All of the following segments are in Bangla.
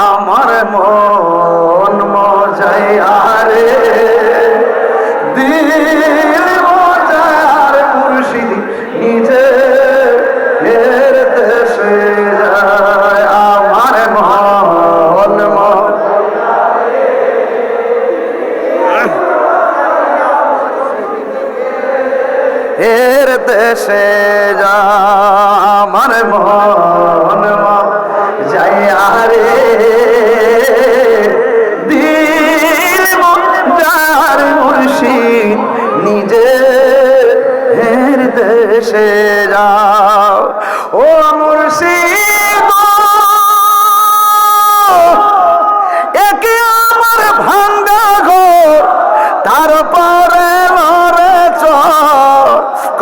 আমার মন আমার মন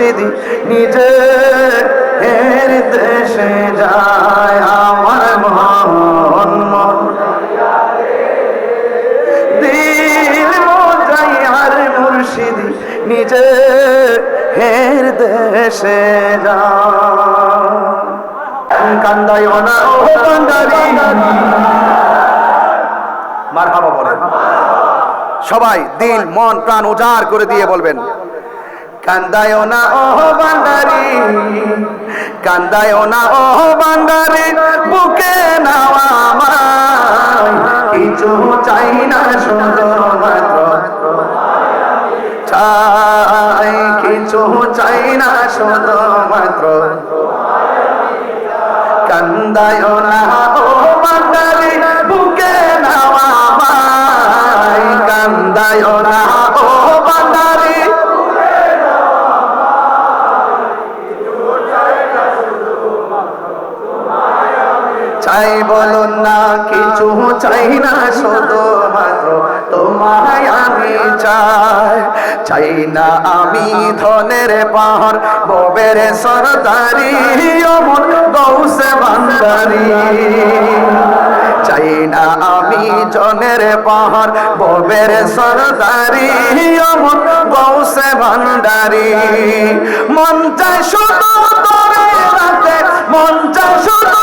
মুর্শিদি নিজে এর দেশে যায় আমার মন মন। দিল মজায় আর মুর্শিদি নিজে এর দেশে যায়। কান্দায় না ও কান্দারি। মারহাবা বলেন। সবাই দিল, মন, প্রাণ উজাড় করে দিয়ে বলবেন। কান্দায় না ও বান্দারি। কান্দায় না ও বান্দারি, বুকে নাওয়া কিছু চাই না, সুন্দর মাত্র। চাই কিছু চাই না শুধু মাত্র। কান্দায় না ও বান্দারি, বুকে নাওয়া কান্দায় না ও বান্দারি চাই বলুন না, কিছু চাই না, শুধু মাত্র তোমায় আমি চাই। চাই না আমি ধনের পাহাড়, ববের সরদারি অমন গৌসে বান্দারি চাই না আমি জনের পাহাড়, ববের সরদারি অমন গৌসে ভান্ডারি। মন চাই শুধু মন চাই শুধু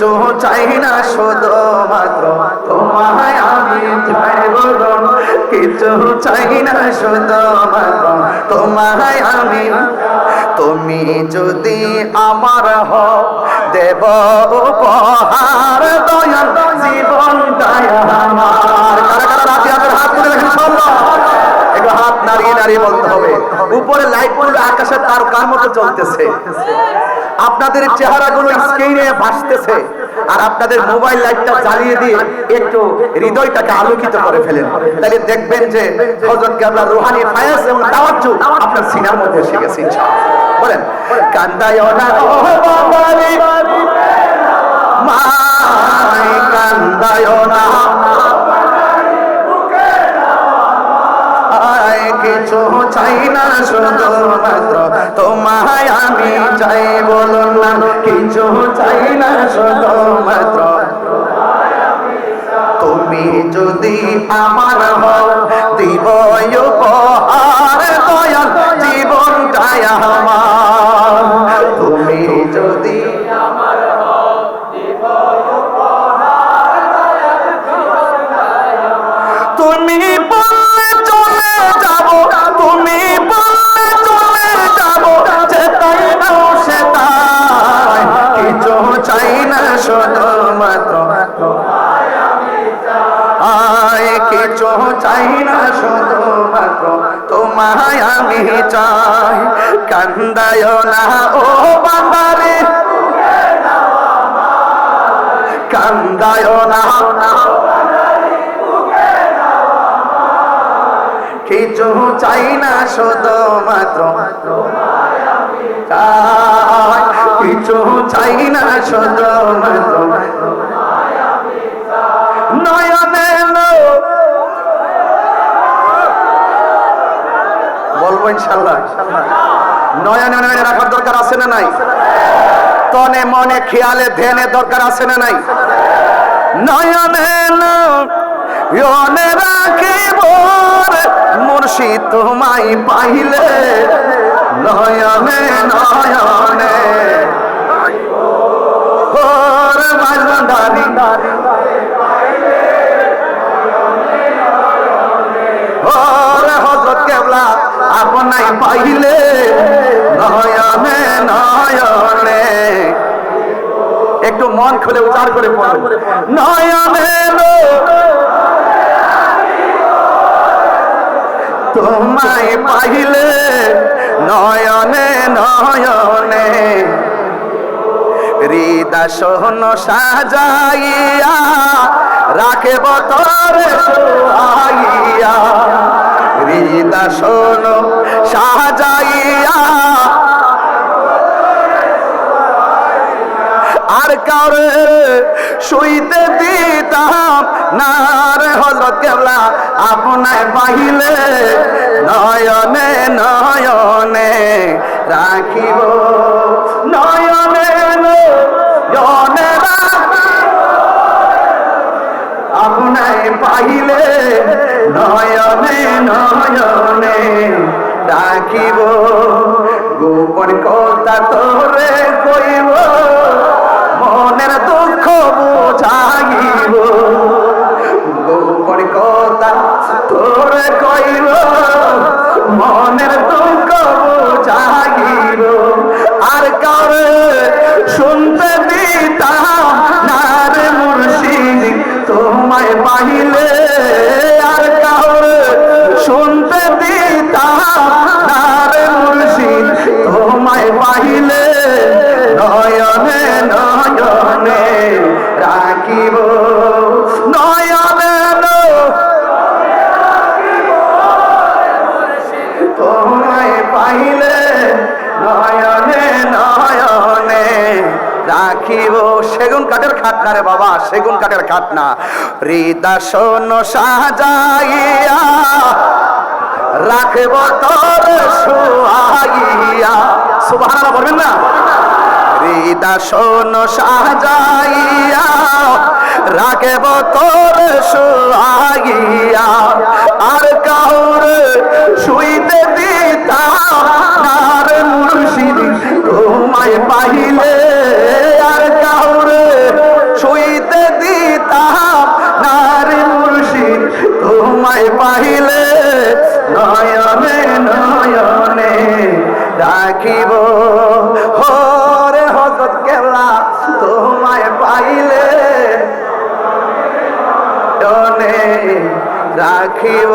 কিছু চাই না শুধু মাত্র। তোমায় আমি চাই বলুন কিছু চাই না শুধু মাত্র। তোমায় আমি। তুমি যদি আমার হও, দেব উপহার দয়াল জীবনটাই আমার। কারা কারা হাত তুলে দেখেন একটু হাত নাড়িয়ে নাড়িয়ে বলতে হবে। উপরে লাইটগুলো আকাশের তারকার মতো চলতেছে। আপনাদের চেহারাগুলো স্ক্রিনে ভাসতেছে আর আপনাদের মোবাইল লাইটটা জ্বালিয়ে দিয়ে একটু হৃদয়টাকে আলোকিত করে ফেলেন। তাহলে দেখবেন যে হযরত আমরা রোহানি ফায়াজ এবং তাওয়াজ্জু আপনার সিনার মধ্যে এসে গেছে বলেন, কান্দায় না ও বাবারে চাই না শুধুমাত্র তোমায় আমি চাই বলুন না, কিছু চাই না শুধুমাত্র তুমি যদি আমার হও, দিব উপহার দয়াল, জীবনটাই আমার। তুমি যদি তোমায় আমি চাই কান্দায় না, ও বান্দারে। কান্দায় না কিছু চাই না, শুধু মাত্র কিছু চাই না, শুধু ইনশাল্লাহ নয়নে নয়নে রাখার দরকার আছে না তনে মনে খেয়ালে ধ্যানে দরকার আছে না নাই? নয়নে নয়নে রাখিব মুর্শিদ তোমায় পাইলে। নয়নে নয়নে পাইলে নয়নে নয়নে। একটু মন খুলে উচার করে পড়ো। নয়নে তোমায় পাইলে নয়নে নয়নে। হৃদা সোহন সাজাইয়া রাখে বতরে সোহাইয়া শুইতে দিতাম। না রে হজরত কেবলা আপনায় পাইলে নয়নে নয়নে রাখিব। নয়নে নয়নে আপনায় পাইলে নয়নে নয়নে রাখিব। গোপন কথা তোরে কইব, মনের বুঝাইব গোপন কথা তোরে কইব, মনের দুঃখ বুঝাইব আর কারে শুনতে দিতাম না রে মুর্শিদ, তোমায় পাইলে আর কাউরে শুনতে দিতাম না রে মুর্শিদ, তোমায় পাইলে নয়নে নয়নে খাট না রে বাবা, সেগুন কাঠের খাট না। হৃদাসন সাজাইয়া, রাখব তোর সুহাইয়া। সুবহানাল্লাহ বলবেন না? হৃদাসন সাজাইয়া, রাখব তোর সুহাইয়া। নয়নে নয়নে রাখিব হরে হজরত কেলা তোমায় পাইলে রাখিব